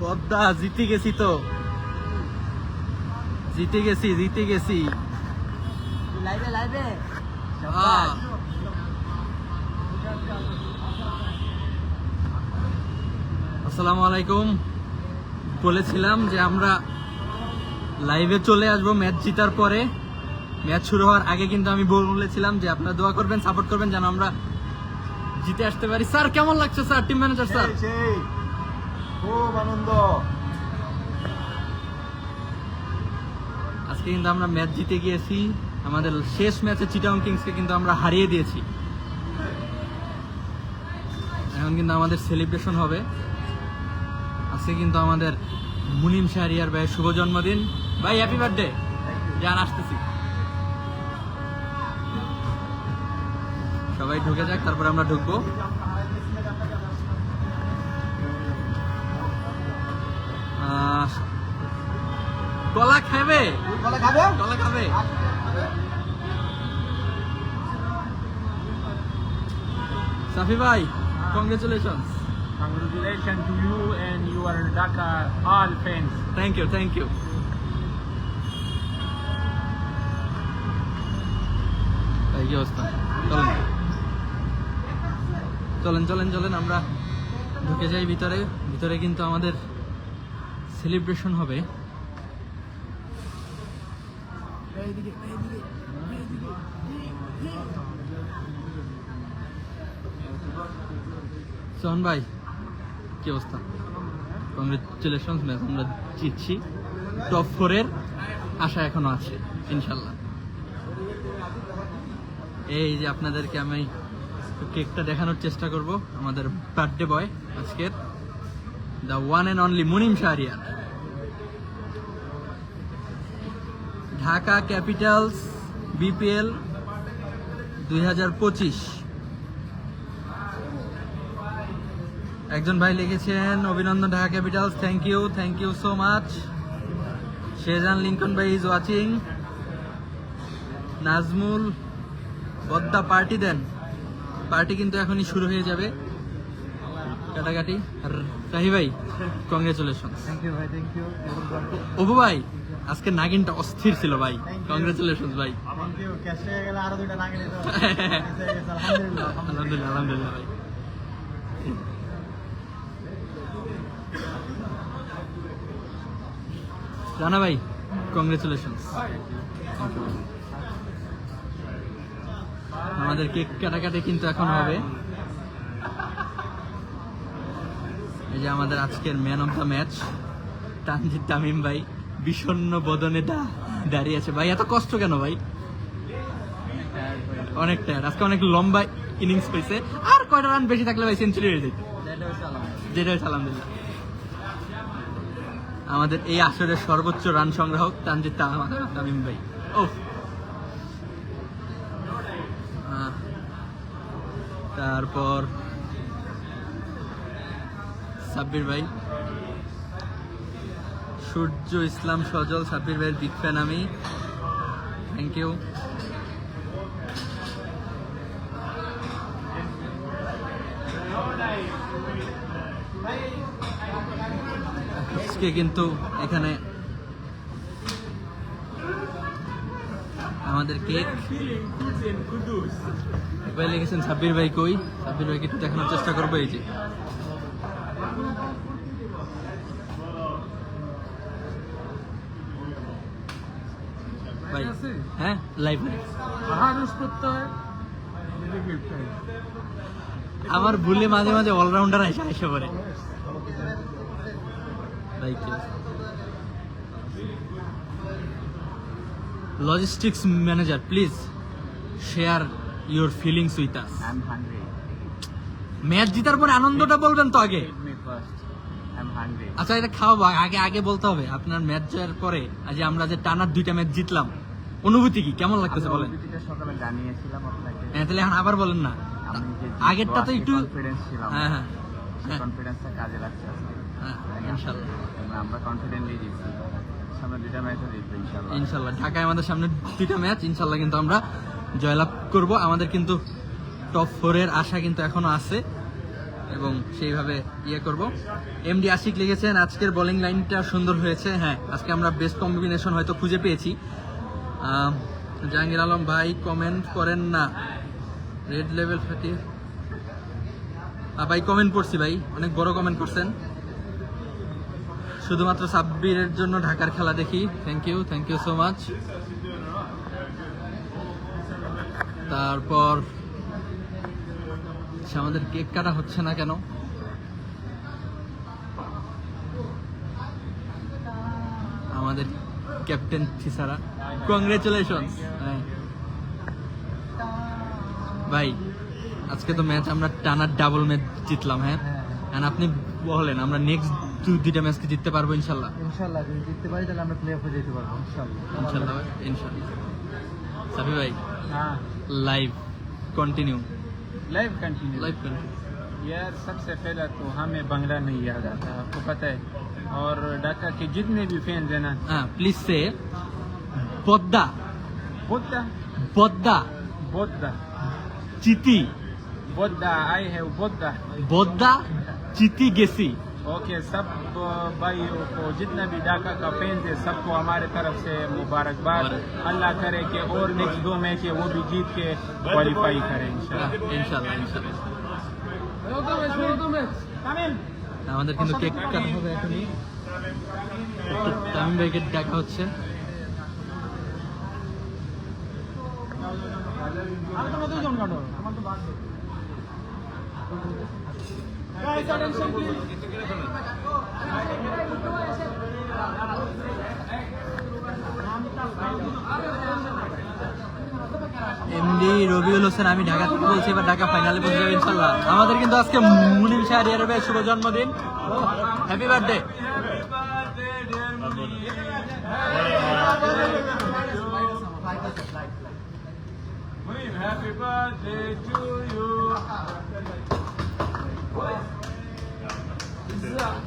বদ্দা জিতে গেছি তো। জিতে গেছি জিতে গেছি। লাইভে লাইভে। আসসালামু আলাইকুম। বলেছিলাম যে আমরা লাইভে চলে আসব ম্যাচ জিতার পরে। ম্যাচ শুরু হওয়ার আগে কিন্তু আমি বলেছিলাম যে আপনারা দোয়া করবেন সাপোর্ট করবেন যেন আমরা জিতে আসতে পারি। স্যার কেমন লাগছে স্যার? Team manager sir. খুব আনন্দ। আজকে কিন্তু আমরা ম্যাচ জিতে গিয়েছি। আমাদের শেষ ম্যাচে চিটাং কিংসকে কিন্তু আমরা হারিয়ে দিয়েছি। এখন কিন্তু আমাদের সেলিব্রেশন হবে। আজকে কিন্তু আমাদের মুনিম শাহরিয়ার ভাইয়ের শুভ জন্মদিন। ভাই হ্যাপি বার্থডে যান আসতেছি। সবাই ঢুকে যাক তারপর আমরা ঢুকবো। কলা খাবে? কলা খাবে? কলা খাবে? সাফি ভাই congratulation Congratulations to you and your Dhaka all fans. Thank you thank you কি অবস্থা চলেন চলেন চলেন চলেন, আমরা ঢুকে যাই ভিতরে। ভিতরে কিন্তু আমাদের সেলিব্রেশন হবে। সোহন ভাই, কি অবস্থা? কংগ্রেচুলেশন ম্যাচ আমরা জিতছি। টপ ফোরের আশা এখনও আছে ইনশাল্লাহ এই যে আপনাদেরকে আমি কেকটা দেখানোর চেষ্টা করব, আমাদের বার্থডে বয় আজকের। The one and only Munim Shahriar. Dhaka Capitals, BPL দুই হাজার পঁচিশ। একজন ভাই লিখেছেন, অভিনন্দন Dhaka Capitals thank you thank you so much Shezan Lincoln ভাই ইজ ওয়াচিং নাজমুল, বদ্দা পার্টি দেন। পার্টি কিন্তু এখনই শুরু হয়ে যাবে। কাটাকাটি। আর রাহি ভাই কংগ্রেচুলেশন ইউ ভাই আজকে নাগিনটা অস্থির ছিল ভাই। কংগ্রেচুলেশন ভাই। আলহামদুলিল্লাহ আলহামদুলিল্লাহ ভাই। রানা ভাই কংগ্রেচুলেশন আমাদের কেক কাটাকাটি কিন্তু এখন হবে। এই যে আমাদের আজকের man of the match Tanzid Tamim ভাই বিষণ্ণ বদনে দা দাঁড়িয়ে আছে। ভাই এত কষ্ট কেন ভাই? অনেক টায়ার আজকে অনেক লম্বা ইনিংস হয়েছে আর কয়টা রান বেশি থাকলে ভাই সেঞ্চুরি হয়ে যেত যেটা হয়েছে আলহামদুলিল্লাহ আমাদের এই আসরের সর্বোচ্চ রান সংগ্রাহক তানজিদ তামিম ভাই। ও তারপর সাব্বির ভাই। সূর্য ইসলাম সজল, সাব্বির ভাইয়ের বিগ ফ্যান আমি। থ্যাংক ইউ কিন্তু এখানে আমাদের কেক। ভাই লিখেছেন সাব্বির ভাই কই? সাব্বির ভাইকে একটু দেখানোর চেষ্টা করব, এই যে। ভাই হ্যাঁ আমার ভুলে মাঝে মাঝে অলরাউন্ডার আসে আসে পরে। Logistics manager please share your feelings with us. Match জিতার পরে আনন্দটা বলবেন তো আগে. আচ্ছা এটা খাওয়াবো আগে আগে বলতে হবে আপনার ম্যাচ জয়ের পরে আজ আমরা যে টানার দুইটা ম্যাচ জিতলাম অনুভূতি কি? কেমন লাগতেছে বলেন? সকালে জানিয়েছিলাম আপনাকে। হ্যাঁ তাহলে এখন আবার বলেন না। আগেরটা তো একটু কনফিডেন্স ছিলাম। হ্যাঁ হ্যাঁ হ্যাঁ, কনফিডেন্সটা কাজে লাগছে আজকে। হ্যাঁ আমরা কনফিডেন্টলি জিতছি। ইনশাল্লাহ ঢাকায় আমাদের সামনে দুইটা ম্যাচ ইনশাল্লাহ কিন্তু আমরা জয়লাভ করব। আমাদের কিন্তু টপ ফোরের আশা কিন্তু এখনও আছে এবং সেইভাবে ইয়ে করব। এমডি আশিক লিখেছেন, আজকের বোলিং লাইনটা সুন্দর হয়েছে। হ্যাঁ আজকে আমরা বেস্ট কম্বিনেশন হয়তো খুঁজে পেয়েছি। জাহাঙ্গীর আলম ভাই কমেন্ট করেন না। রেড লেভেল ফাটিয়ে ভাই কমেন্ট করছি ভাই, অনেক বড় কমেন্ট করছেন। শুধুমাত্র সাব্বিরের জন্য ঢাকার খেলা দেখি। Thank you thank you so much তারপর আচ্ছা, আমাদের কেক কাটা হচ্ছে না কেন? আমাদের ক্যাপ্টেন থিসারা। কংগ্রেচুলেশন ভাই আজকে তো ম্যাচ আমরা টানার ডাবল ম্যাচ জিতলাম হ্যাঁ? আপনি বলেন আমরা নেক্সট দুইটা ম্যাচকে জিততে পারবো ইনশাল্লাহ ইনশাল্লাহ যদি জিততে পারি তাহলে আমরা প্লে অফে যেতে পারবো ইনশাল্লাহ ইনশাল্লাহ ভাই, ইনশাল্লাহ সাফি ভাই हाँ live continue live continue live continue यार सबसे पहला तो हमें बंगला नहीं याद आता आपको पता है और ढाका के जितने भी फैंस हैं ना হ্যাঁ প্লিজ সে পদ্মা बुद्धा পদ্মা बुद्धा চিতি बुद्धा आई है बुद्धा বদ্দা চিতি গেছি ओके सब अ, भाइयों को जितना भी ढाका का फैंस है सबको हमारे तरफ से मुबारकबाद मुबारक। अल्लाह करे कि और नेक्स्ट दो मैच है वो भी जीत के क्वालिफाई करें इंशाल्लाह ইনশাল্লাহ ইনশাল্লাহ আমাদের কিন্তু কেক কাটা হবে এখনই একটু তামিম ভাইকে ডাকা হচ্ছে এমডি রবিউল হোসেন, আমি ঢাকা থেকে বলছি, এবার ঢাকা ফাইনালে পৌঁছে যাবে ইনশাল্লাহ আমাদের কিন্তু আজকে মুনিম শাহরিয়ার ভাই শুভ জন্মদিন। Happy birthday Happy birthday to you. 是啊。